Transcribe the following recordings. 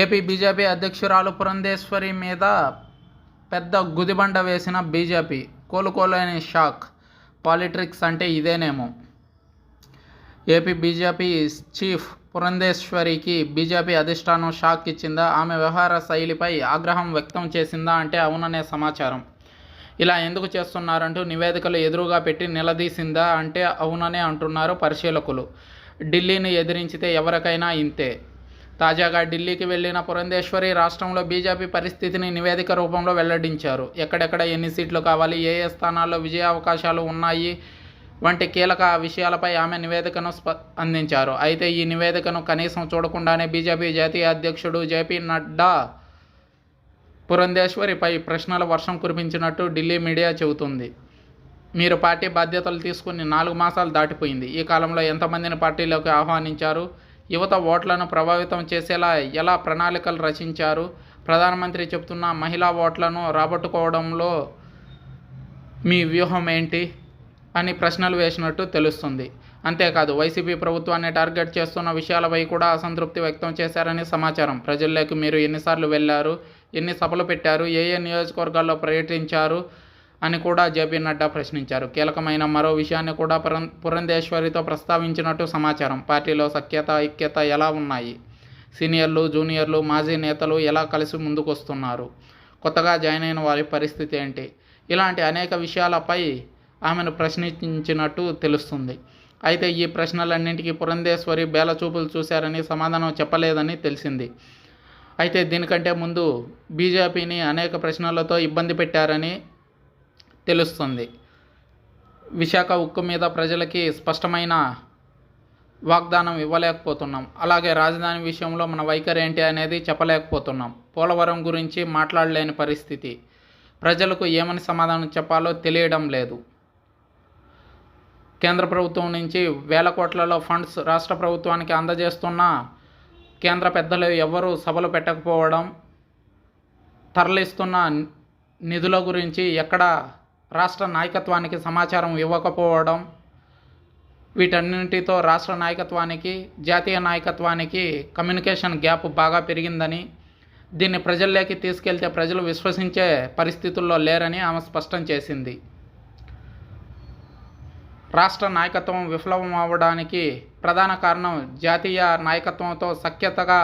AP BJP అధ్యక్షురాలు పురంధేశ్వరి మీద పెద్ద గుదిబండ వేసిన బీజేపీ కోలుకోలేని షాక్. పాలిటిక్స్ అంటే ఇదేనేమో. ఏపీ బీజేపీ చీఫ్ పురంధేశ్వరికి బీజేపీ అధిష్టానం షాక్ ఇచ్చిందా? ఆమె వ్యవహార శైలిపై ఆగ్రహం వ్యక్తం చేసిందా అంటే అవుననే సమాచారం. ఇలా ఎందుకు చేస్తున్నారంటూ నివేదికలు ఎదురుగా పెట్టి నిలదీసిందా అంటే అవుననే అంటున్నారు పరిశీలకులు. ఢిల్లీని ఎదిరించితే ఎవరికైనా ఇంతే. తాజాగా ఢిల్లీకి వెళ్ళిన పురంధేశ్వరి రాష్ట్రంలో బీజేపీ పరిస్థితిని నివేదిక రూపంలో వెల్లడించారు. ఎక్కడెక్కడ ఎన్ని సీట్లు కావాలి ఏ ఏ స్థానాల్లో విజయ అవకాశాలు ఉన్నాయి వంటి కీలక విషయాలపై ఆమె నివేదికను స్ప అందించారు. అయితే ఈ నివేదికను కనీసం చూడకుండానే బీజేపీ జాతీయ అధ్యక్షుడు జేపీ నడ్డా పురంధేశ్వరిపై ప్రశ్నల వర్షం కురిపించినట్టు ఢిల్లీ మీడియా చెబుతుంది. మీరు పార్టీ బాధ్యతలు తీసుకుని నాలుగు మాసాలు దాటిపోయింది. ఈ కాలంలో ఎంతమందిని పార్టీలోకి ఆహ్వానించారు? యువత ఓట్లను ప్రభావితం చేసేలా ఎలా ప్రణాళికలు రచించారు? ప్రధానమంత్రి చెప్తున్న మహిళా ఓట్లను రాబట్టుకోవడంలో మీ వ్యూహం ఏంటి? అని ప్రశ్నలు వేసినట్టు తెలుస్తుంది. అంతేకాదు వైసీపీ ప్రభుత్వాన్ని టార్గెట్ చేస్తున్న విషయాలపై కూడా అసంతృప్తి వ్యక్తం చేశారని సమాచారం. ప్రజల్లోకి మీరు ఎన్నిసార్లు వెళ్ళారు? ఎన్ని సభలు పెట్టారు? ఏ ఏ నియోజకవర్గాల్లో పర్యటించారు? అని కూడా జేపీ నడ్డా ప్రశ్నించారు. కీలకమైన మరో విషయాన్ని కూడా పురం పురంధేశ్వరితో ప్రస్తావించినట్టు సమాచారం. పార్టీలో సఖ్యత ఐక్యత ఎలా ఉన్నాయి? సీనియర్లు జూనియర్లు మాజీ నేతలు ఎలా కలిసి ముందుకొస్తున్నారు? కొత్తగా జాయిన్ అయిన వారి పరిస్థితి ఏంటి? ఇలాంటి అనేక విషయాలపై ఆమెను ప్రశ్నించినట్టు తెలుస్తుంది. అయితే ఈ ప్రశ్నలన్నింటికీ పురంధేశ్వరి బేలచూపులు చూశారని సమాధానం చెప్పలేదని తెలిసింది. అయితే దీనికంటే ముందు బీజేపీని అనేక ప్రశ్నలతో ఇబ్బంది పెట్టారని తెలుస్తుంది. విశాఖ ఉక్కు మీద ప్రజలకి స్పష్టమైన వాగ్దానం ఇవ్వలేకపోతున్నాం. అలాగే రాజధాని విషయంలో మన వైఖరి ఏంటి అనేది చెప్పలేకపోతున్నాం. పోలవరం గురించి మాట్లాడలేని పరిస్థితి. ప్రజలకు ఏమని సమాధానం చెప్పాలో తెలియడం లేదు. కేంద్ర ప్రభుత్వం నుంచి వేల కోట్లలో ఫండ్స్ రాష్ట్ర ప్రభుత్వానికి అందజేస్తున్న కేంద్ర పెద్దలు ఎవరు సభలు పెట్టకపోవడం తరలిస్తున్న నిధుల గురించి ఎక్కడా రాష్ట్ర నాయకత్వానికి సమాచారం ఇవ్వకపోవడం వీటన్నింటితో రాష్ట్ర నాయకత్వానికి జాతీయ నాయకత్వానికి కమ్యూనికేషన్ గ్యాప్ బాగా పెరిగిందని దీన్ని ప్రజల్లోకి తీసుకెళ్తే ప్రజలు విశ్వసించే పరిస్థితుల్లో లేరని ఆమె స్పష్టం చేసింది. రాష్ట్ర నాయకత్వం విఫలం అవ్వడానికి ప్రధాన కారణం జాతీయ నాయకత్వంతో సఖ్యతగా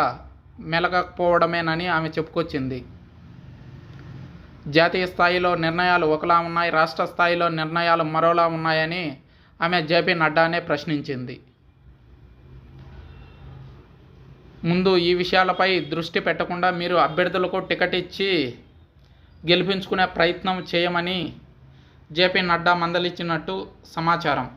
మెలగకపోవడమేనని ఆమె చెప్పుకొచ్చింది. జాతీయ స్థాయిలో నిర్ణయాలు ఒకలా ఉన్నాయి రాష్ట్ర స్థాయిలో నిర్ణయాలు మరోలా ఉన్నాయని ఆమె జేపీ నడ్డానే ప్రశ్నించింది. ముందు ఈ విషయాలపై దృష్టి పెట్టకుండా మీరు అభ్యర్థులకు టికెట్ ఇచ్చి గెలిపించుకునే ప్రయత్నం చేయమని జేపీ నడ్డా మందలిచ్చినట్టు సమాచారం.